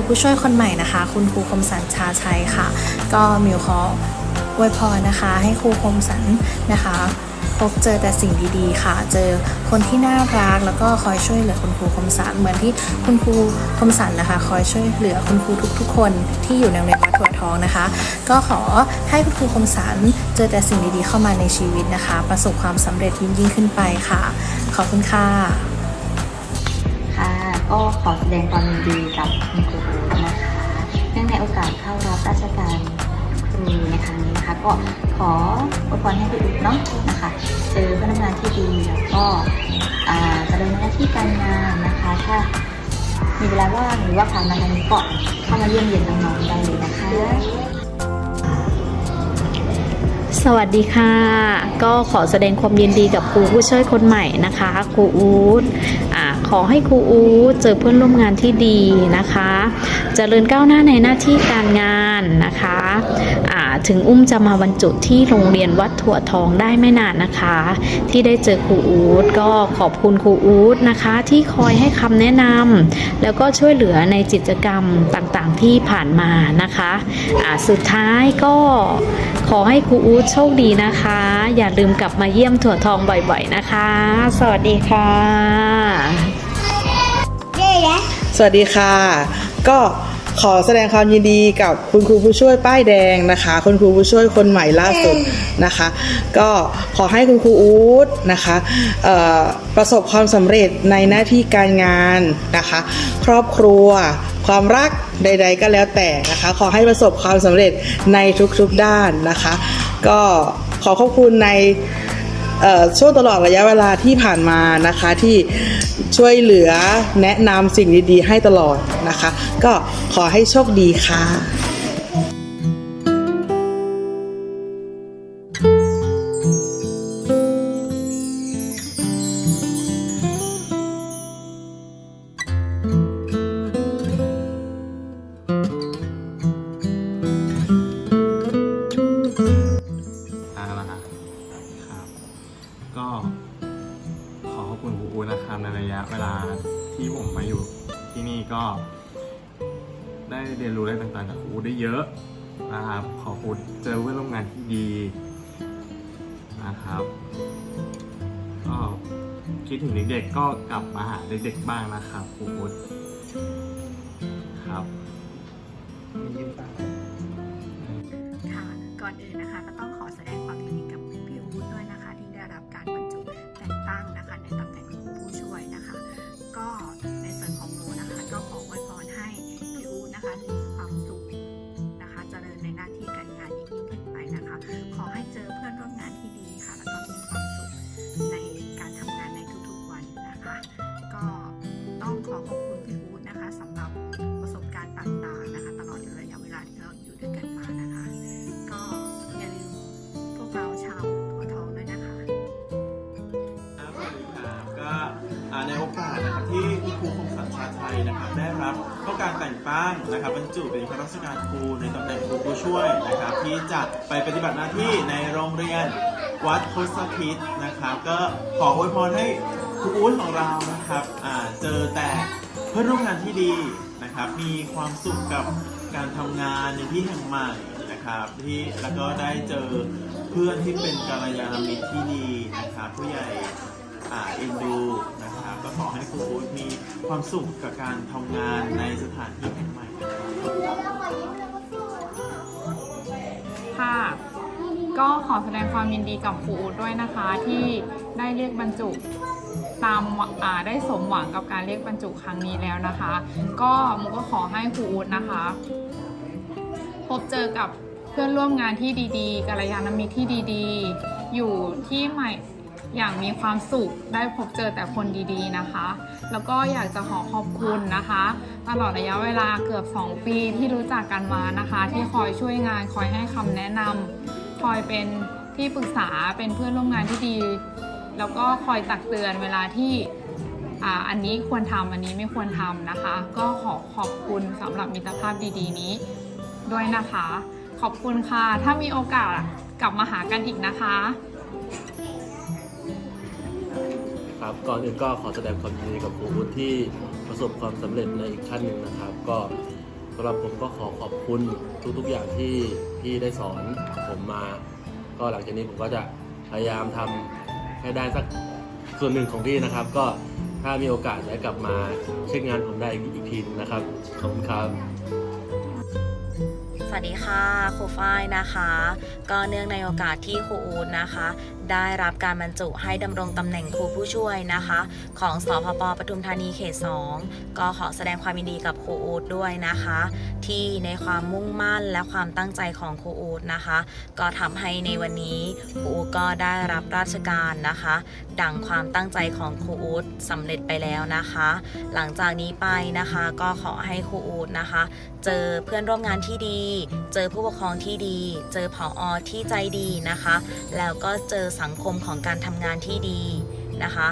รูผู้ช่วยคนใหม่นะคะ คุณครูคมสันชาชัยค่ะ ก็มิวขออวยพรนะคะ ให้ครูคมสันนะคะพบเจอแต่สิ่งดีๆ ค่ะ เจอคนที่น่ารักแล้วก็คอยช่วยเหลือคุณครูคมสันเหมือนที่คุณครูคมสันนะคะ คอยช่วยเหลือคุณครูทุกๆ คนที่อยู่ในโรงเรียนวัดถั่วทองนะคะ ก็ขอให้คุณครูคมสันเจอแต่สิ่งดีๆเข้ามาในชีวิตนะคะ ประสบความสำเร็จยิ่งๆขึ้นไปค่ะ ขอบคุณค่ะ ก็ขอแสดงความยินดีกับคุณครูนะคะเนื่องในโอกาสเข้ารับราชการครูในครั้งนี้นะคะ ก็ขออวยพรให้พี่อุ๊บเนาะนะคะ เจอพนักงานที่ดีแล้วก็อ่าเจริญหน้าที่การงานนะคะ ถ้ามีเวลาว่างหรือว่าผ่านมาทางนี้ก็เข้ามาเยี่ยมเยียนน้องๆได้เลยนะคะ สวัสดีค่ะ ก็ขอแสดงความยินดีกับครูผู้ช่วยคนใหม่นะคะ ครูอู๊ด ขอให้ครูอูเจอเพื่อนร่วมงานที่ดีนะคะจะเจริญก้าวหน้าในหน้าที่การงานนะคะ ถึงอุ้มจะมาบรรจุที่โรงเรียนวัดถั่วทองได้ไม่นานนะคะ ที่ได้เจอครูอู๊ดก็ขอบคุณครูอู๊ดนะคะ ที่คอยให้คำแนะนำแล้วก็ช่วยเหลือในกิจกรรมต่างๆ ที่ผ่านมานะคะอ่าสุดท้ายก็ขอให้ครูอู๊ดโชคดีนะคะ อย่าลืมกลับมาเยี่ยมถั่วทองบ่อยๆนะคะ สวัสดีค่ะ สวัสดีค่ะ ก็ ขอแสดงความยินดีกับคุณครูผู้ช่วยป้ายแดงนะคะ คุณครูผู้ช่วยคนใหม่ล่าสุดนะคะ ก็ขอให้คุณครูอู๊ดนะคะเอ่อประสบความสำเร็จในหน้าที่การงานนะคะ ครอบครัวความรักใด ๆ ก็แล้วแต่นะคะ ขอให้ประสบความสำเร็จในทุกๆด้านนะคะ ก็ขอขอบคุณในเอ่อ ช่วงตลอดระยะเวลาที่ผ่านมานะคะที่ช่วยเหลือแนะนำสิ่งดีๆ ให้ตลอดนะคะ ก็ขอให้โชคดีค่ะ เยอะนะครับขอครูเจอเพื่อนร่วมงานที่ดีนะครับก็คิดถึงเด็กๆก็กลับมาหาเด็กๆบ้างนะครับครูอูครับมียิ้มตาค่ะก่อนอื่นนะคะก็ต้องขอแสดงความยินดีกับพี่อู๊ดด้วยนะคะ ที่ได้รับการบรรจุแต่งตั้งนะคะ ในตำแหน่งครูผู้ช่วยนะคะ ก็ในส่วนของหนูนะคะ ก็ขออวยพรให้พี่อู๊ดนะคะ ในโอกาสนะครับที่คุณครูคมสันชาชัยนะครับได้รับข้อการแต่งตั้งนะครับบรรจุเป็นข้าราชการครูในตำแหน่งครูผู้ช่วยนะครับที่จะไปปฏิบัติหน้าที่ในโรงเรียนวัดพุทธคิดนะครับ ก็ขออวยพรให้ครูอุ้นของเรานะครับเจอแต่เพื่อนร่วมงานที่ดีนะครับ มีความสุขกับการทำงานในที่แห่งใหม่นะครับที่แล้วก็ได้เจอเพื่อนที่เป็นกัลยาณมิตรที่ดีนะครับผู้ใหญ่ เอ็นดูนะครับก็ขอให้ครูอู๊ดมีความสุขกับการทำงานในสถานที่แห่งใหม่ค่ะ ก็ขอแสดงความยินดีกับครูอูดด้วยนะคะ ที่ได้เรียกบรรจุตามอ่าได้สมหวังกับการเรียกบรรจุครั้งนี้แล้วนะคะ ก็มุกก็ขอให้ครูอูดนะคะ พบเจอกับเพื่อนร่วมงานที่ดีๆกัลยาณมิตรที่ดีๆ อยู่ที่ใหม่ อย่างมีความสุขได้พบเจอแต่คนดีๆนะคะ แล้วก็อยากจะขอขอบคุณนะคะ ตลอดระยะเวลาเกือบ 2 ปีที่รู้จักกันมานะคะ ที่คอยช่วยงานคอยให้คำแนะนำคอยเป็นที่ปรึกษาเป็นเพื่อนร่วมงานที่ดี แล้วก็คอยตักเตือนเวลาที่อ,อันนี้ควรทำอันนี้ไม่ควรทำนะคะ ก็ขอขอบคุณสำหรับมิตรภาพดีๆ นี้ด้วยนะคะ ขอบคุณค่ะ ถ้ามีโอกาสกลับมาหากันอีกนะคะ ก่อนอื่นก็ขอแสดงความยินดีกับครูวุฒิที่ประสบความสำเร็จในอีกขั้นหนึ่งนะครับ ก็สำหรับผมก็ขอขอบคุณทุกๆอย่างที่พี่ได้สอนผมมา ก็หลังจากนี้ผมก็จะพยายามทำให้ได้สักส่วนหนึ่งของพี่นะครับ ก็ถ้ามีโอกาสได้กลับมาเช็คงานผมได้อีกทีนึงนะครับขอบคุณครับสวัสดีค่ะครูฝ้ายนะคะ ก็เนื่องในโอกาสที่ครูอูดนะคะ ได้รับการบรรจุให้ดำรงตำแหน่งครูผู้ช่วยนะคะ ของสพปปทุมธานีเขต 2 ก็ขอแสดงความยินดีกับครูอูดด้วยนะคะ ที่ในความมุ่งมั่นและความตั้งใจของครูอูดนะคะ ก็ทำให้ในวันนี้ครูอูดก็ได้รับราชการนะคะ ดังความตั้งใจของครูอูดสำเร็จไปแล้วนะคะ หลังจากนี้ไปนะคะก็ขอให้ครูอูดนะคะ เจอเพื่อนร่วมงานที่ดี เจอผู้ปกครองที่ดี เจอผออที่ใจดีนะคะ แล้วก็เจอสังคมของการทำงานที่ดีนะคะ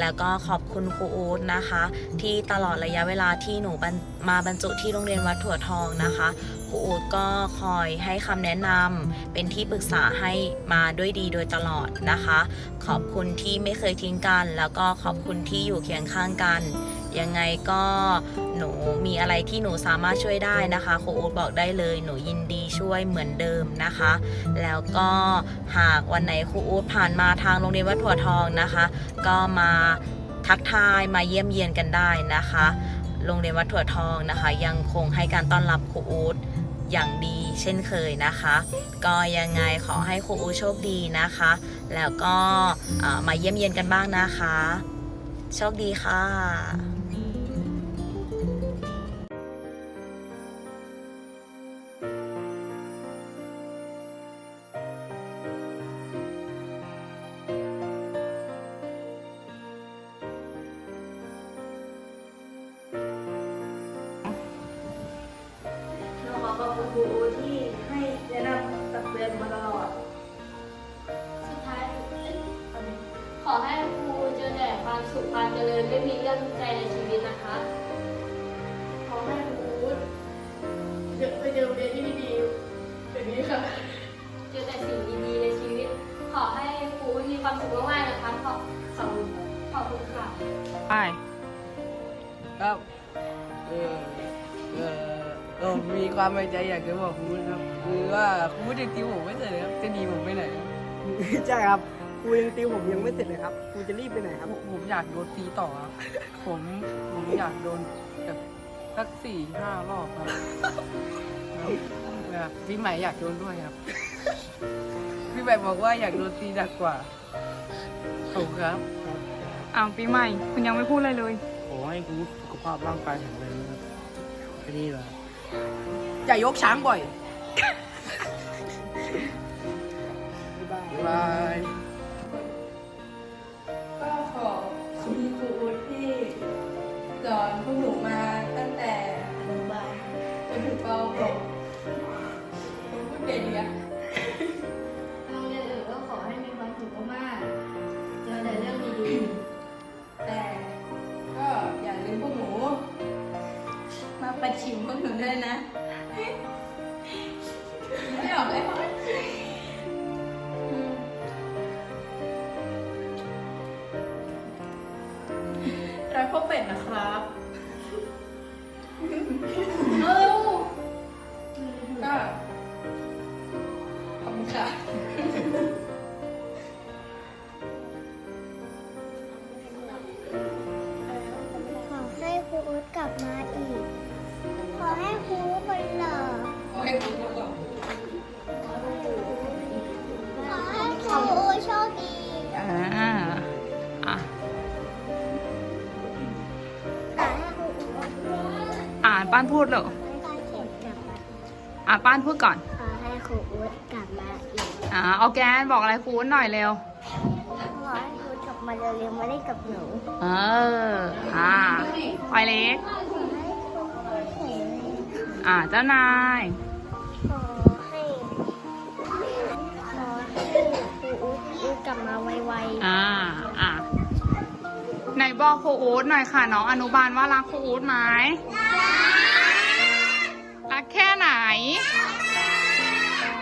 แล้วก็ขอบคุณครูอู๊ดนะคะ ที่ตลอดระยะเวลาที่หนูบรรมาบรรจุที่โรงเรียนวัดถั่วทองนะคะครูอู๊ดก็คอยให้คำแนะนำเป็นที่ปรึกษาให้มาด้วยดีโดยตลอดนะคะ ขอบคุณที่ไม่เคยทิ้งกัน แล้วก็ขอบคุณที่อยู่เคียงข้างกัน ยังไงก็หนูมีอะไรที่หนูสามารถช่วยได้นะคะครูอู๊ดบอกได้เลยหนูยินดีช่วยเหมือนเดิมนะคะ แล้วก็หากวันไหนครูอู๊ดผ่านมาทางโรงเรียนวัดถั่วทองนะคะ ก็มาทักทายมาเยี่ยมเยียนกันได้นะคะ โรงเรียนวัดถั่วทองนะคะ ยังคงให้การต้อนรับครูอู๊ดอย่างดีเช่นเคยนะคะ ก็ยังไงขอให้ครูอู๊ดโชคดีนะคะ แล้วก็มาเยี่ยมเยียนกันบ้างนะคะ โชคดีค่ะ อให้ครูเจอแต่ความสุขความเจริญไม่มีเรื่องทุกข์ใจในชีวิตนะคะ ขอให้ครูเจอไปเจอโรงเรียนที่ดีๆแบบนี้ค่ะ เจอแต่สิ่งดีๆในชีวิต ขอให้ครูมีความสุขมากๆนะคะขอบขอบคุณขอบคุณค่ะไปครับเออเออเออมีความในใจอยากจะบอกครูนะครับคือว่าครูยังติวผมไม่เสร็จเลยครับจะหนีผมไปไหนครับใช่ครับ ครูยังติวผมยังไม่เสร็จเลยครับครูจะรีบไปไหนครับผมผมอยากโดนตีต่อครับผมผมอยากโดนแบบสักสี่ห้ารอบครับแบบพี่ใหม่อยากโดนด้วยครับ พี่ใหม่บอกว่าอยากโดนตีหนักกว่าขอบคุณครับอ้าวปีใหม่ คุณยังไม่พูดอะไรเลย ขอให้ครูสุขภาพร่างกายแข็งแรงนะครับแค่นี้แหละอย่ายกช้างบ่อย บ๊ายบาย สอนพวกหนูมาตั้งแต่อนุบาลจนถึงป .6 ผมพูดเก่งอะโรงเรียนอื่นก็ขอให้มีความสุขมากๆเจอแต่เรื่องดีแต่ก็อย่าลืมพวกหนู มาประชิมพวกหนูด้วยนะ ไม่ออกเลย ป้านพูดเหรอการเขียนกลับมาอะป้านพูดก่อน ขอให้ครูอุ๊ดกลับมาอีกอ่าออร์แกนบอกอะไรครูหน่อยเร็ว ขอให้ครูกลับมาเร็วๆมาเล่นกับหนูเออ อ่าพลอยเล็ก ขอให้ครูแข็งแรงอ่าเจ้านาย ขอให้ขอให้ครูอุ๊ดอุ๊ดกลับมาไวๆอ่า อะไห นบอกครูอู๊ดหน่อยค่ะน้องอนุบาลว่ารักครูอู๊ดไหมรักแค่ไหน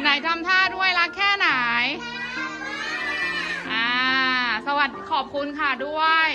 ไหนทำท่าด้วยรักแค่ไหน อ่า สวัสดีขอบคุณค่ะด้วย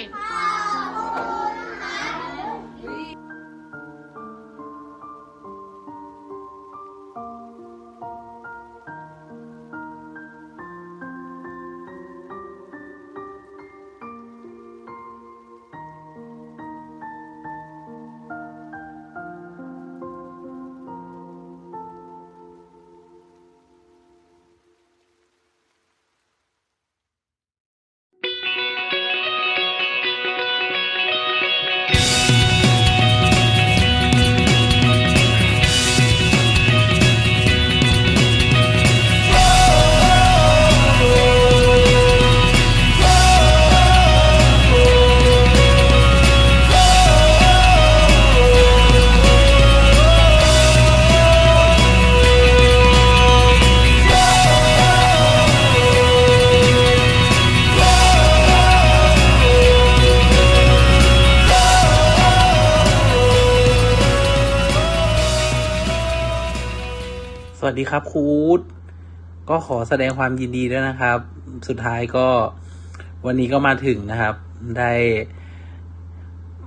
สวัสดีครับครูดก็ขอแสดงความยินดีด้วยนะครับ สุดท้ายก็วันนี้ก็มาถึงนะครับ ได้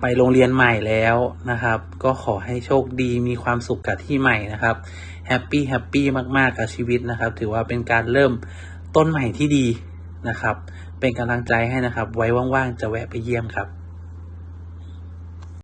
ไปโรงเรียนใหม่แล้วนะครับ ก็ขอให้โชคดีมีความสุขกับที่ใหม่นะครับแฮปปี้แฮปปี้มากๆกับชีวิตนะครับ ถือว่าเป็นการเริ่มต้นใหม่ที่ดีนะครับ เป็นกำลังใจให้นะครับ ไว้ว่างๆจะแวะไปเยี่ยมครับ